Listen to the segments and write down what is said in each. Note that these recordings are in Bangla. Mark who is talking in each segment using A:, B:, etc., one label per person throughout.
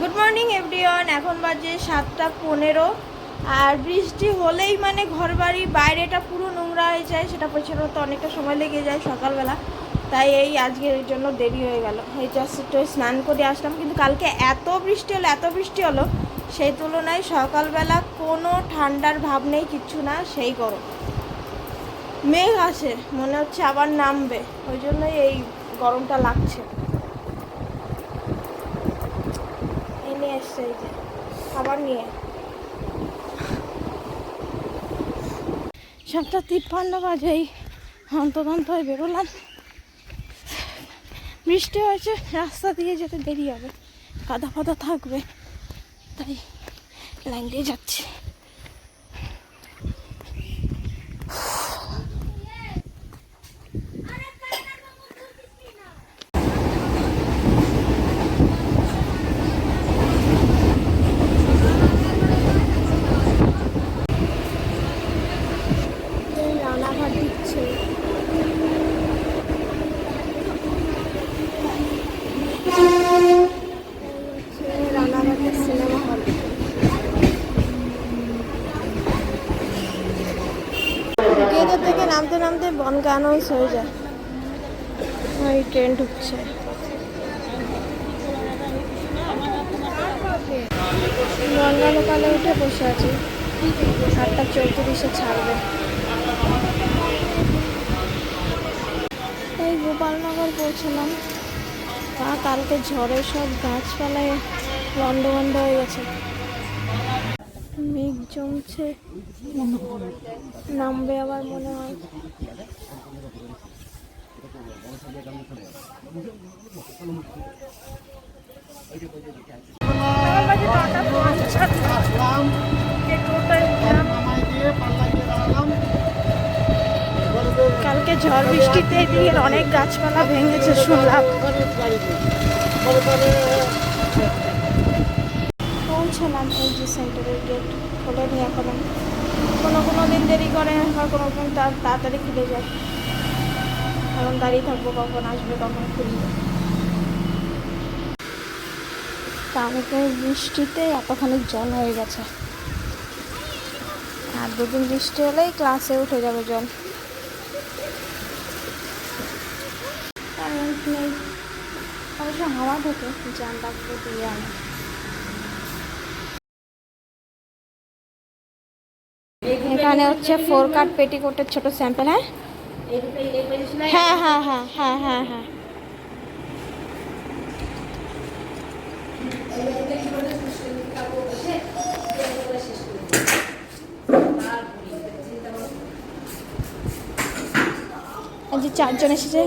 A: গুড মর্নিং এভরিওয়ান এখন বাজে সাতটা পনেরো। আর বৃষ্টি হলেই মানে ঘর বাড়ি বাইরেটা পুরো নোংরা হয়ে যায়। সেটা পরিষ্কার করতে অনেকটা সময় লেগে যায় সকালবেলা। তাই এই আজকের জন্য দেরি হয়ে গেল। এই জাস্ট একটু স্নান করে আসলাম। কিন্তু কালকে এত বৃষ্টি হলো, এত বৃষ্টি হলো, সেই তুলনায় সকালবেলা কোনো ঠান্ডার ভাব নেই, কিচ্ছু না, সেই গরম। মেঘ আসে, মনে হচ্ছে আবার নামবে। ওই জন্যই এই গরমটা লাগছে। নিয়ে এসছে এই যে, খাবার নিয়ে। সাতটা তিপ্পান্ন বাজেই হন্তদন্ত হয়ে বেরোলাম। বৃষ্টি হয়েছে, রাস্তা দিয়ে যেতে দেরি হবে। কাদা ফাদা থাকবে, তাই লাইন দিয়ে যাচ্ছি এই রান্নাঘর দিচ্ছে এই হচ্ছে রানাঘাটের সিনেমা হল গেটের থেকে নামতে নামতে বনগা অ্যানাউন্স হয়ে যায়। ওই ট্রেন ঢুকছে। বনগা লোকালে উঠে বসে আছি। আটটা চৌত্রিশে ছাড়বে। এই গোপালনগর পৌঁছলাম। কালকে ঝড়ে সব গাছপালায় লন্ড বন্ড হয়ে গেছে। মেঘ জমছে। নামবে আবার মনে হয়। কালকে ঝড় বৃষ্টিতে এদিকে অনেক গাছপালা ভেঙেছে শুনলাম। পৌঁছলাম এই যে সেন্টারের গেট খোলেনি এখনও। কোনো কোনো দিন দেরি করে আর কোনো কোনো তাড়াতাড়ি খুলে যায়। এখন দাঁড়িয়ে থাকব কখন, আসবে কখন, খুলবে। কালকে বৃষ্টিতে এতখানি জল হয়ে গেছে। আর দুদিন বৃষ্টি হলেই ক্লাসে উঠে যাবে জল কারেন্ট নেই। অবশ্য হাওয়া ঢোকে জান ডাকবো দিয়ে আনে এখানে হচ্ছে ফোর কাট পেটিকোটের ছোট স্যাম্পল হ্যাঁ? হ্যাঁ হ্যাঁ হ্যাঁ হ্যাঁ হ্যাঁ হ্যাঁ। যে চারজন এসেছে।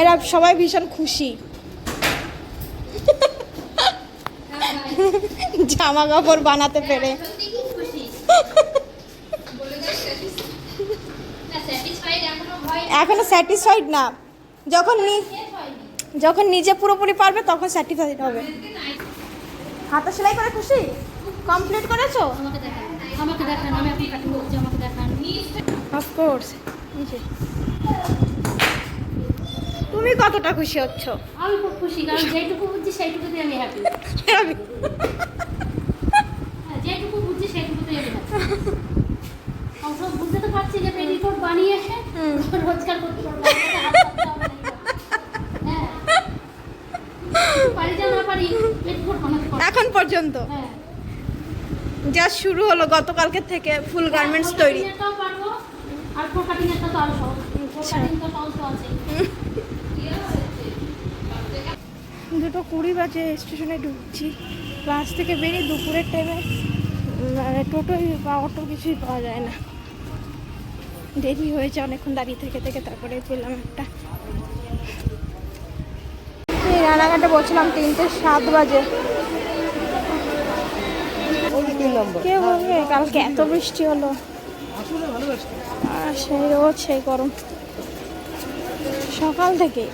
A: এরা সবাই ভীষণ খুশি। জামা কাপড় বানাতে পেরে। এখনও স্যাটিসফাইড না। যখন নি- যখন নিজে পুরোপুরি পারবে তখন স্যাটিসফাইড হবে। হাতে সেলাই করে খুশি? কমপ্লিট করেছ?
B: আমাকে দেখান। আমি আপনি কাটিং করছি আমাকে দেখান।
A: অফকোর্স তুমি কতটা খুশি হচ্ছ?
B: আমি খুব খুশি কারণ যেটুকু বুঝছি সেইটুকুতে আমি হ্যাপি যেটুকু বুঝছি সেইটুকুতে আমি হ্যাপি অবশ্য বুঝতে তো পারছি যে পেটিকোট বানিয়ে
A: হুম।
B: রোজগার করতে পারব। হ্যাঁ। পারি যা পারি পেটিকোট বানাতে
A: এখন পর্যন্ত?
B: হ্যাঁ।
A: যা শুরু হলো গতকালকে থেকে ফুল গার্মেন্টস তৈরি।
B: আর ফোর কাটিং একটা তো আরও সহজ। ফোর
A: আচ্ছা।
B: কাটিং তো সহজ তো আছে
A: দুটো কুড়ি বাজে স্টেশনে ঢুকছি। ক্লাস থেকে বেরিয়ে দুপুরের টাইমে টোটোই বা অটো কিছুই পাওয়া যায় না। দেরি হয়েছে অনেকক্ষণ দাঁড়িয়ে থেকে থেকে তারপরে পেলাম একটা। রানাঘাটে বলছিলাম তিনটে সাত বাজে। কে বলবে? কালকে এত বৃষ্টি হলো। আর সেই রোজ সেই গরম। সকাল থেকে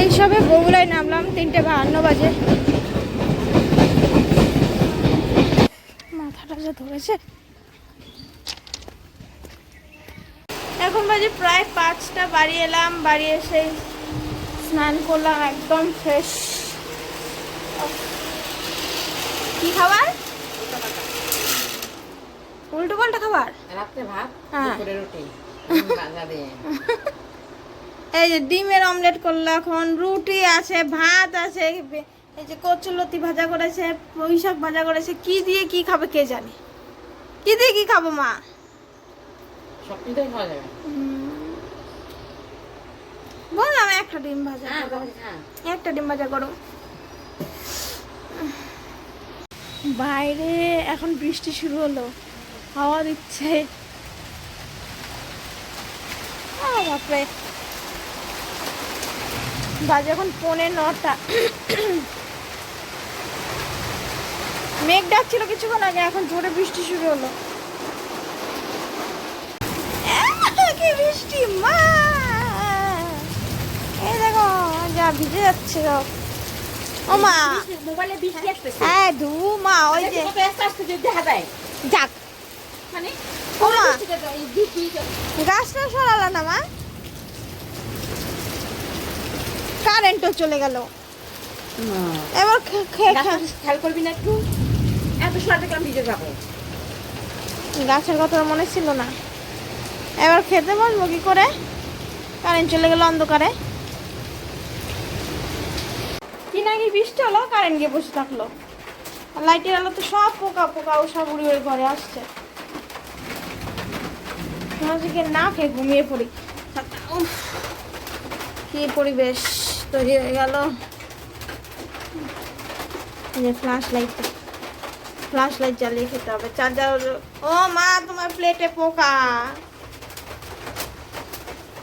A: এই সবে বগুলায় নামলাম তিনটে বাহান্ন বাজে। মাথাটা যা ধরেছে। এখন বাজে প্রায় পাঁচটা, বাড়ি এলাম, বাড়ি এসে স্নান করলাম, একদম ফ্রেশ কি খাবার? উল্টো পাল্টা খাবার?
C: রাত্রে ভাত
A: হ্যাঁ।
C: দুপুরে রুটি। দিয়ে
A: এই যে ডিমের অমলেট করল এখন রুটি আছে ভাত আছে এই যে কচুলতি ভাজা করেছে পুঁই শাক ভাজা করেছে কি দিয়ে কি খাবে কে জানে? কি দিয়ে কি খাব মা?
C: খাওয়া যাবে।
A: বললাম একটা ডিম ভাজা
C: হ্যাঁ হ্যাঁ।
A: একটা ডিম ভাজা করো। বাইরে এখন বৃষ্টি শুরু হলো। হাওয়া দিচ্ছে। বাপরে। বাজে এখন পৌনে নটা। মেঘ ডাকছিল কিছুক্ষণ আগে এখন জোরে বৃষ্টি শুরু হলো। কি বৃষ্টি মা! এই দেখো যা ভিজে যাচ্ছে ও মা!
C: মোবাইলে বৃষ্টি আসতেছে।
A: হ্যাঁ ধু মা ওই যে
C: দেখা যায়।
A: যাক
C: মানে
A: ও মা
C: বৃষ্টিটা তো এই দুই দুই
A: গাছটা সরালা না মা? কারেন্টও চলে গেল। এবার
C: খেয়াল করবি না একটু? এত দেখলাম ভিজে যাব।
A: গাছের কথা মনে ছিল না। এবার খেতে বসবো কি করে? কারেন্ট চলে গেল অন্ধকারে। তিন আগে বৃষ্টি হলো? কারেন্ট গিয়ে বসে থাকল। লাইটের আলো তো সব পোকা পোকা ও সব উড়ে ঘরে আসছে। আজকে না খেয়ে ঘুমিয়ে পড়ি। কি পরিবেশ তৈরি হয়ে গেল। যে ফ্ল্যাশ লাইট ফ্ল্যাশ লাইট জ্বালিয়ে খেতে হবে। চার্জার ও মা তোমার প্লেটে পোকা।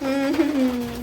A: হুম হুম, হুম।